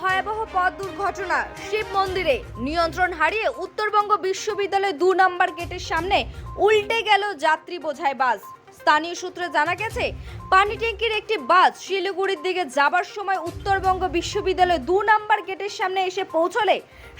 ভয়াবহ পথ দুর্ঘটনা শিব মন্দিরে। নিয়ন্ত্রণ হারিয়ে উত্তরবঙ্গ বিশ্ববিদ্যালয় দু নম্বর গেটের সামনে উল্টে গেল যাত্রী বোঝাই বাস। স্থানীয় সূত্রে জানা গেছে, পানি ট্যাঙ্কির একটি বাস শিলিগুড়ির দিকে যাবার সময় উত্তরবঙ্গ বিশ্ববিদ্যালয় দু নম্বর গেটের সামনে এসে পৌঁছলে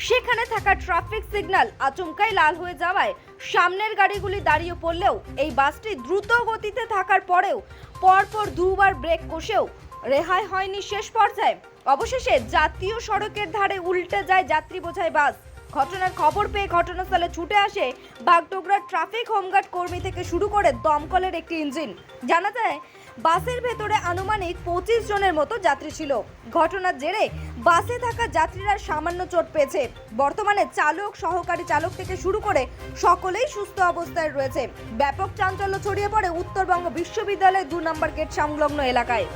সেখানে থাকা ট্রাফিক সিগন্যাল আচমকাই লাল হয়ে যাওয়ায় সামনের গাড়িগুলি দাঁড়িয়ে পড়লেও এই বাসটি দ্রুত গতিতে থাকার পরেও পরপর দুবার ব্রেক কষেও রেহাই হয়নি শেষ পর্যায়ে। অবশেষে জাতীয় সড়কের ধারে উল্টে যায় যাত্রী বোঝায় বাস। ঘটনার খবর পেয়ে ঘটনাস্থলে ছুটে আসে বাগডোগরা ট্রাফিক হোমগার্ড কর্মী থেকে শুরু করে দমকলের একটি ইঞ্জিন। জানা যায়, বাসের ভেতরে আনুমানিক পঁচিশ জনের মতো যাত্রী ছিল। ঘটনার জেরে বাসে থাকা যাত্রীরা সামান্য চোট পেয়েছে। বর্তমানে চালক, সহকারী চালক থেকে শুরু করে সকলেই সুস্থ অবস্থায় রয়েছে। ব্যাপক চাঞ্চল্য ছড়িয়ে পড়ে উত্তরবঙ্গ বিশ্ববিদ্যালয় দু নম্বর গেট সংলগ্ন এলাকায়।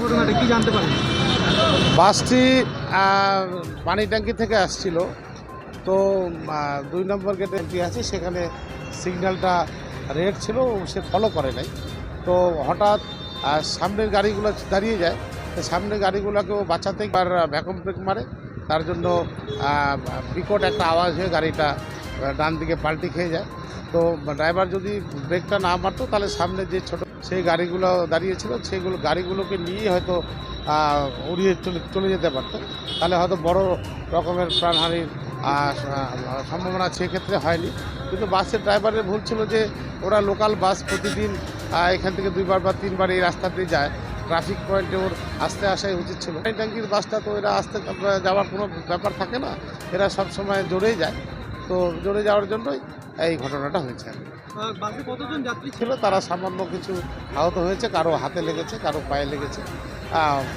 ঘটনাটা কি জানতে পারেন বাসটি পানি ট্যাঙ্কি থেকে আসছিল। তো দুই নম্বর গেটে ট্যাঙ্কি আছে, সেখানে সিগন্যালটা রেড ছিল সে ফলো করে নাই। তো, হঠাৎ সামনের গাড়িগুলো দাঁড়িয়ে যায়, তো সামনের গাড়িগুলোকেও বাঁচাতে আর ভ্যাকুম ব্রেক মারে। তার জন্য বিকট একটা আওয়াজ হয়ে গাড়িটা ডান দিকে পাল্টি খেয়ে যায়। তো ড্রাইভার যদি ব্রেকটা না মারতো, তাহলে সামনে যে ছোট সেই গাড়িগুলো দাঁড়িয়েছিল সেগুলো গাড়িগুলোকে নিয়ে হয়তো উড়িয়ে চলে চলে যেতে পারতো। তাহলে হয়তো বড় রকমের প্রাণহানির সম্ভাবনা সেক্ষেত্রে হয়নি। কিন্তু বাসের ড্রাইভারের ভুল ছিল যে, ওরা লোকাল বাস প্রতিদিন এখান থেকে দুইবার বা তিনবার এই রাস্তা দিয়ে যায়। ট্রাফিক পয়েন্টে ওর আসতে আসাই উচিত ছিল। ট্যাঙ্কির বাসটা তো এরা আসতে যাওয়ার কোনো ব্যাপার থাকে না। এরা সব সময় জোরেই যায়। তো জোরে যাওয়ার জন্যই এই ঘটনাটা হয়েছে। বাসে কতজন যাত্রী ছিল? তারা সামান্য কিছু আহত হয়েছে কারও হাতে লেগেছে কারও পায়ে লেগেছে।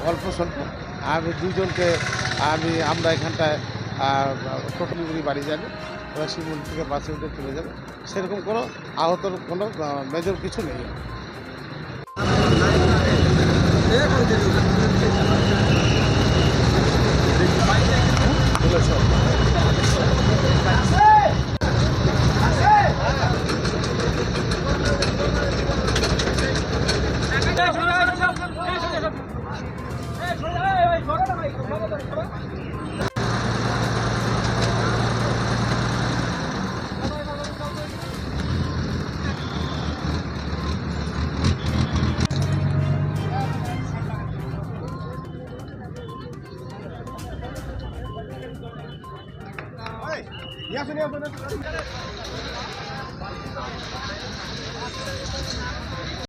অল্প স্বল্প। আমি দুজনকে আমি আমরা এখানটায় টোটলিগুড়ি বাড়ি যাবে ওরা শিমুল থেকে বাসে উঠে চলে যাবে। সেরকম কোনো আহতর কোনো মেজর কিছু নেই। Ya se le va a poner.